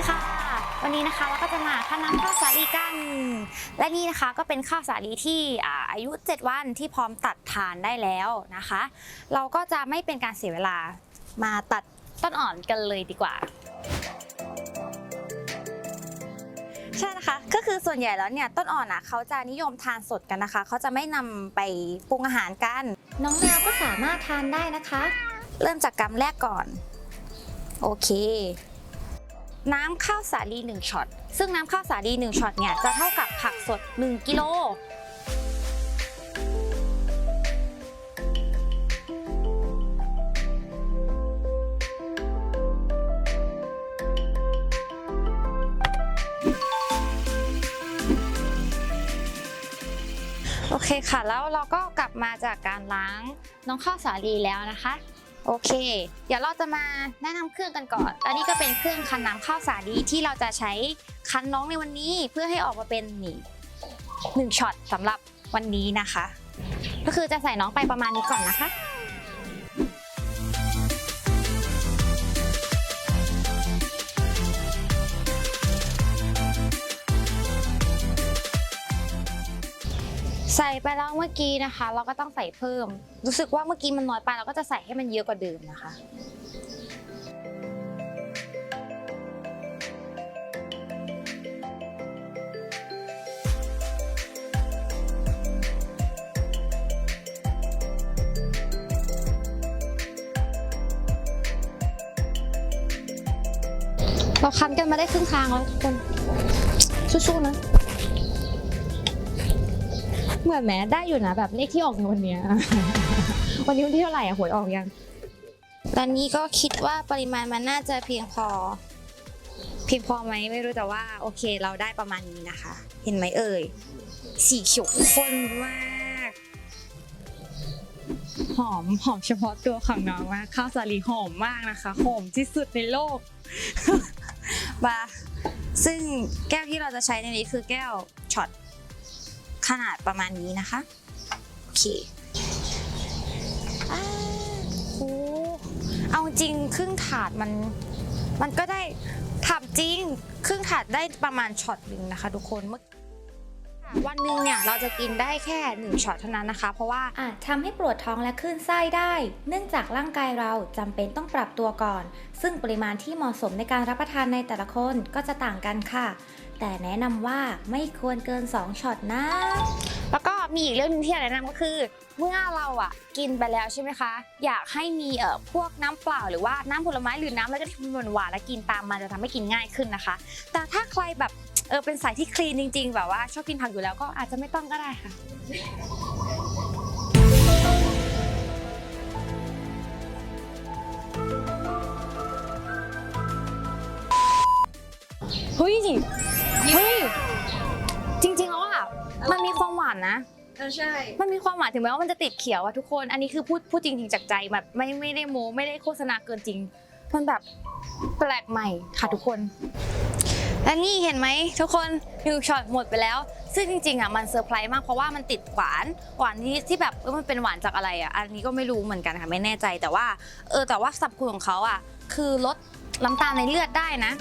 ดีค่ะ วันนี้นะคะเราก็จะมาคั้นน้ำข้าวสาลีกัน และนี่นะคะก็เป็นข้าวสาลีที่อายุ 7 วันที่พร้อมตัดทานได้แล้วนะคะ เราก็จะไม่เป็นการเสียเวลามาตัดต้นอ่อนกันเลยดีกว่าใช่นะคะ ก็คือส่วนใหญ่แล้วเนี่ยต้นอ่อนอะเขาจะนิยมทานสดกันนะคะ เขาจะไม่นำไปปรุงอาหารกัน น้องแมวก็สามารถทานได้นะคะ เริ่มจากกำแรกก่อน โอเค น้ำข้าวสาลี1ช็อต ซึ่งน้ำข้าวสาลี1ช็อตเนี่ยจะเท่ากับผักสด 1 กิโลโอเคค่ะ แล้วเราก็กลับมาจากการล้างน้องข้าวสาลีแล้วนะคะ โอเค เดี๋ยวเราจะมาแนะนำเครื่องกันก่อน อันนี้ก็เป็นเครื่องคั้นน้ำข้าวสาลีที่เราจะใช้คั้นน้องในวันนี้เพื่อให้ออกมาเป็นนี่หนึ่งช็อตสำหรับวันนี้นะคะ ก็คือจะใส่น้องไปประมาณนี้ก่อนนะคะ ใส่ไปแล้วเมื่อกี้นะคะ เราก็ต้องใส่เพิ่ม รู้สึกว่าเมื่อกี้มันน้อยไปเราก็จะใส่ให้มันเยอะกว่าเดิมนะคะเราคันกันมาได้ครึ่งทางแล้วทุกคน สู้ๆนะ เหมือนแม้ได้อยู่นะแบบเลขที่ออกในวันเนี้ย วันนี้วันที่เท่าไหร่อะหวยออกยัง ตอนนี้ก็คิดว่าปริมาณมันน่าจะเพียงพอ เพียงพอไหมไม่รู้แต่ว่าโอเคเราได้ประมาณนี้นะคะ เห็นไหมเอ่ย สีเขียวข้นมากหอมหอมเฉพาะตัวของน้องมากข้าวสาลีหอมมากนะคะหอมที่สุดในโลกมาซึ่งแก้วที่เราจะใช้ในนี้คือแก้วช็อต ขนาดประมาณนี้นะคะ โอเคโอ้เอาจริงครึ่งถาดมันมันก็ได้ถามจริง ครึ่งถาดได้ประมาณช็อตหนึ่งนะคะ ทุกคนเมื่อวันหนึ่งเนี่ยเราจะกินได้แค่หนึ่งช็อตเท่านั้นนะคะ เพราะว่าอาจทำให้ปวดท้องและคลื่นไส้ได้ เนื่องจากร่างกายเราจำเป็นต้องปรับตัวก่อน ซึ่งปริมาณที่เหมาะสมในการรับประทานในแต่ละคนก็จะต่างกันค่ะ แต่แนะนำว่าไม่ควรเกิน 2ช็อตนะ แล้วก็มีอีกเรื่องหนึงที่อยากแนะนำก็คือ เมื่อเราอะกินไปแล้วใช่ไหมคะ อยากให้มีเอ่อพวกน้ำเปล่าหรือว่าน้ำผลไม้หรือน้ำอะไรก็ที่มันหวานๆแล้วกินตามมาจะทำให้กินง่ายขึ้นนะคะ แต่ถ้าใครแบบเออเป็นสายที่คลีนจริง ๆ แบบว่าชอบกินผักอยู่แล้วก็อาจจะไม่ต้องก็ได้ค่ะ เฮ้ย เฮ้ยจริงๆแล้วอะมันมีความหวานนะ เออใช่ มันมีความหวานถึงแม้ว่ามันจะติดเขียวอะทุกคน อันนี้คือพูดพูดจริงๆจากใจแบบไม่ไม่ได้โม้ไม่ได้โฆษณาเกินจริง มันแบบแปลกใหม่ค่ะทุกคน และนี่เห็นไหมทุกคนหนึ่งช็อตหมดไปแล้ว ซึ่งจริงๆอะมันเซอร์ไพรส์มากเพราะว่ามันติดหวานหวานที่ที่แบบเออมันเป็นหวานจากอะไรอะอันนี้ก็ไม่รู้เหมือนกันค่ะไม่แน่ใจแต่ว่า เออแต่ว่าสรรพคุณของเขาอะคือลดน้ำตาลในเลือดได้นะ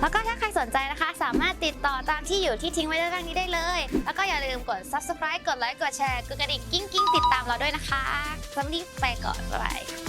แล้วก็ถ้าใครสนใจนะคะ สามารถติดต่อตามที่อยู่ที่ทิ้งไว้ด้านล่างนี้ได้เลย แล้วก็อย่าลืมกด subscribe กดไลค์กดแชร์กดกระดิ่งกิ้งกิ้งติดตามเราด้วยนะคะสำหรับวันนี้ไปก่อนบ๊ายบาย